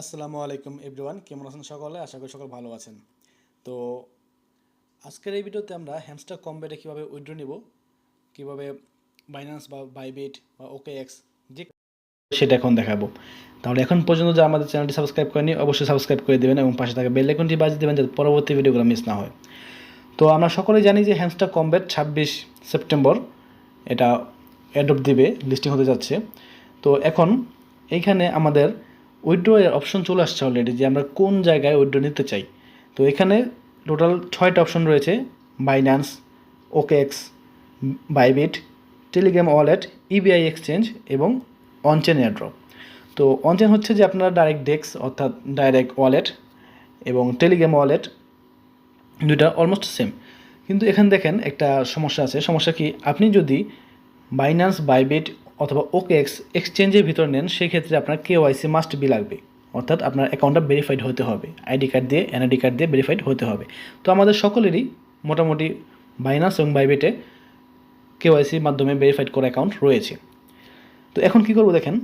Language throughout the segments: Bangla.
আসসালামু আলাইকুম এভরিওয়ান, কেমন আছেন সকলে? আশা করি সকল ভালো আছেন। তো আজকের এই ভিডিওতে আমরা হ্যামস্টার কম্বেটে কীভাবে উইড্রো নিব, কীভাবে বাইন্যান্স বা বাইবিট বা ওকে এক্স যে সেটা এখন দেখাবো। তাহলে এখন পর্যন্ত যারা আমাদের চ্যানেলটি সাবস্ক্রাইব করেনি অবশ্যই সাবস্ক্রাইব করে দেবেন এবং পাশে থাকা বেল আইকনটি বাজিয়ে দেবেন যাতে পরবর্তী ভিডিওগুলো মিস না হয়। তো আমরা সকলেই জানি যে হ্যামস্টার কম্বেট ছাব্বিশ সেপ্টেম্বর এটা অ্যাডপ্ট দিবে লিস্টিং হতে যাচ্ছে। তো এখন এইখানে আমাদের উইড্রো এর অপশন চলে আসছে অলরেডি যে আমরা কোন জায়গায় উইড্রো নিতে চাই। তো এখানে টোটাল ছয়টা অপশন রয়েছে Binance OKX Bybit Telegram wallet EBI exchange এবং অনচেন এয়ারড্রপ তো অনচেন হচ্ছে যে আপনারা ডাইরেক্ট ডেক্স অর্থাৎ ডাইরেক্ট ওয়ালেট এবং টেলিগ্রাম ওয়ালেট দুইটা অলমোস্ট সেম কিন্তু এখানে দেখেন একটা সমস্যা আছে। সমস্যা কি? আপনি যদি বাইন্যান্স বাইবিট অথবা ওকেএক্স এক্সচেঞ্জের ভিতর নেন, সেক্ষেত্রে আপনার কেওয়াইসি মাস্ট বি লাগবে। অর্থাৎ আপনার অ্যাকাউন্টটা ভেরিফাইড হতে হবে। আইডি কার্ড দিয়ে এনআইডি কার্ড দিয়ে ভেরিফাইড হতে হবে। তো আমাদের সকলেরই মোটামুটি বাইনান্স এবং বাইবিটে কেওয়াইসির মাধ্যমে ভেরিফাইড করা অ্যাকাউন্ট রয়েছে। তো এখন কি করব দেখেন,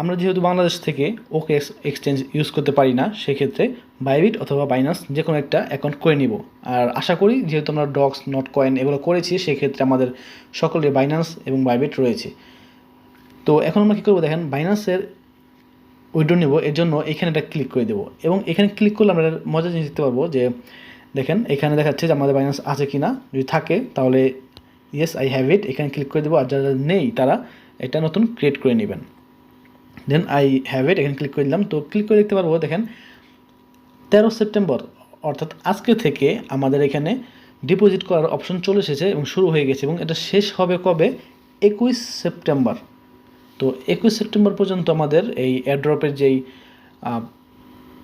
আমরা যেহেতু বাংলাদেশ থেকে ওকে এক্সচেঞ্জ ইউজ করতে পারি না, সেক্ষেত্রে বাইবিট অথবা বাইনান্স যে কোনো একটা অ্যাকাউন্ট করে নিব। আর আশা করি যেহেতু আমরা ডক্স নট কয়েন এগুলো করেছি, সেক্ষেত্রে আমাদের সকলের বাইনান্স এবং বাইবিট রয়েছে। তো এখন আমরা কী করব দেখেন বাইনান্সের উইড্রো নেব, এর জন্য এখানে একটা ক্লিক করে দেবো। এবং এখানে ক্লিক করলে আমরা মজা জিনিস দেখতে পারব যে, দেখেন, এখানে দেখাচ্ছে যে আমাদের বাইনান্স আছে কি না যদি থাকে, তাহলে ইয়েস আই হ্যাভ ইট এখানে ক্লিক করে দেবো, আর যারা নেই, তারা এটা নতুন ক্রিয়েট করে নেবেন। দেন আই হ্যাভ ইট এখানে ক্লিক করে দিলাম। তো ক্লিক করে দেখতে পারব, দেখেন, তেরো সেপ্টেম্বর, অর্থাৎ আজকে থেকে আমাদের এখানে ডিপোজিট করার অপশন চলে এসেছে এবং শুরু হয়ে গেছে। এবং এটা শেষ হবে কবে? একুশ সেপ্টেম্বর। তো একুশ সেপ্টেম্বর পর্যন্ত আমাদের এই অ্যাড্রপের যেই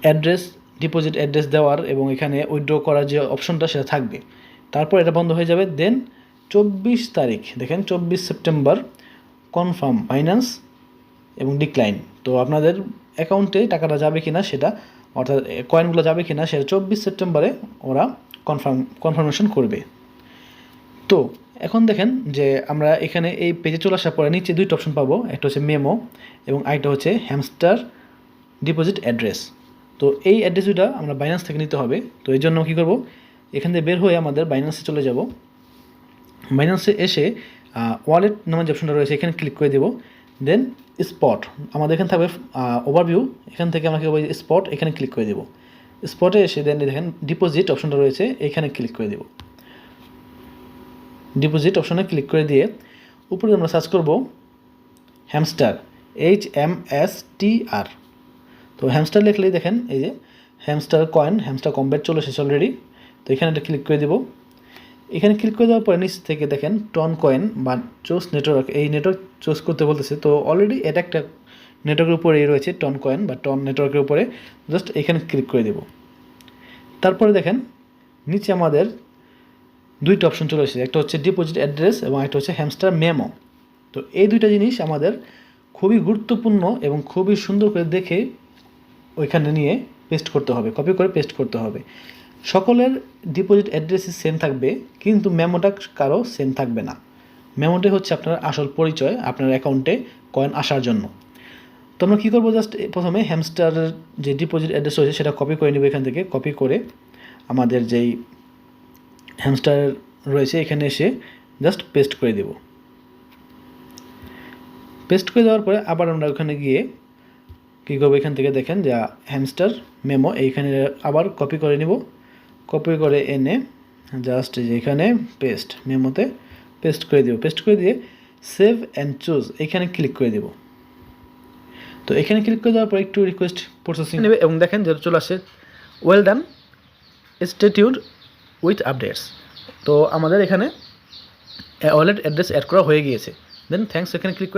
অ্যাড্রেস ডিপোজিট অ্যাড্রেস দেওয়ার এবং এখানে উইথড্র করার যে অপশনটা সেটা থাকবে। তারপর এটা বন্ধ হয়ে যাবে। দেন চব্বিশ তারিখ, দেখেন চব্বিশ সেপ্টেম্বর কনফার্ম ফাইন্যান্স এবং ডিক্লাইন তো আপনাদের অ্যাকাউন্টে টাকাটা যাবে কি না সেটা, অর্থাৎ কয়েনগুলো যাবে কি না সেটা চব্বিশ সেপ্টেম্বরে ওরা কনফার্ম কনফার্মেশন করবে। তো এখন দেখেন যে আমরা এখানে এই পেজে চলে আসার পরে নিচে দুইটা অপশন পাবো। একটা হচ্ছে মেমো এবং আরেকটা হচ্ছে হ্যামস্টার ডিপোজিট অ্যাড্রেস তো এই অ্যাড্রেস দুটা আমরা বাইন্যান্স থেকে নিতে হবে। তো এই জন্য কী করব? এখান থেকে বের হয়ে আমাদের বাইন্যান্সে চলে যাব। বাইন্যান্সে এসে ওয়ালেট নামের যে অপশনটা রয়েছে, এখানে ক্লিক করে দেবো। দেন স্পট আমাদের এখানে থাকবে ওভারভিউ এখান থেকে আমাকে স্পট এখানে ক্লিক করে দেবো। স্পটে এসে দেন দেখেন ডিপোজিট অপশনটা রয়েছে, এখানে ক্লিক করে দেবো। ডিপোজিট অপশনে ক্লিক করে দিয়ে উপরে আমরা সার্চ করব Hamster H M S T R তো হ্যামস্টার লিখলেই দেখেন, এই যে হ্যামস্টার কয়েন হ্যামস্টার কম্বেট চলে এসেছে অলরেডি তো এখানে একটা ক্লিক করে দেবো। এখানে ক্লিক করে দেওয়ার পরে নিচ থেকে দেখেন টন কয়েন বা চোস নেটওয়ার্ক এই নেটওয়ার্ক চুজ করতে বলতেছে। তো অলরেডি এটা একটা নেটওয়ার্কের উপরেই রয়েছে টন কয়েন বা টন নেটওয়ার্কের উপরে। জাস্ট এখানে ক্লিক করে দেব। তারপরে দেখেন, নিচে আমাদের দুইটা অপশন চলে এসেছে একটা হচ্ছে ডিপোজিট অ্যাড্রেস এবং একটা হচ্ছে হ্যামস্টার মেমো তো এই দুইটা জিনিস আমাদের খুবই গুরুত্বপূর্ণ এবং খুবই সুন্দর করে দেখে ওইখানে নিয়ে পেস্ট করতে হবে কপি করে পেস্ট করতে হবে। সকলের ডিপোজিট অ্যাড্রেসই সেম থাকবে, কিন্তু মেমোটা কারও সেম থাকবে না। মেমোটা হচ্ছে আপনার আসল পরিচয়, আপনার অ্যাকাউন্টে কয়েন আসার জন্য। তো আমরা কী করব জাস্ট প্রথমে হ্যামস্টারের যে ডিপোজিট অ্যাড্রেস রয়েছে, সেটা কপি করে নেব এখান থেকে। কপি করে আমাদের যেই হ্যামস্টার রয়েছে, এখানে এসে জাস্ট পেস্ট করে দেব। পেস্ট করে দেওয়ার পরে আবার আমরা ওখানে গিয়ে কী করব, এখান থেকে দেখেন যে হ্যামস্টার মেমো এইখানে আবার কপি করে নিব। কপি করে এনে জাস্ট যেখানে পেস্ট মেমোতে পেস্ট করে দেব। পেস্ট করে দিয়ে সেভ অ্যান্ড চুজ এখানে ক্লিক করে দেব। তো এখানে ক্লিক করে দেওয়ার পর একটু রিকোয়েস্ট প্রসেসিং নেবে এবং দেখেন যেটা চলে আসে well done stay tuned with updates তো আমাদের এখানে ওয়ালেট অ্যাড্রেস অ্যাড করা হয়ে গিয়েছে। দেন থ্যাংকস এখানে ক্লিক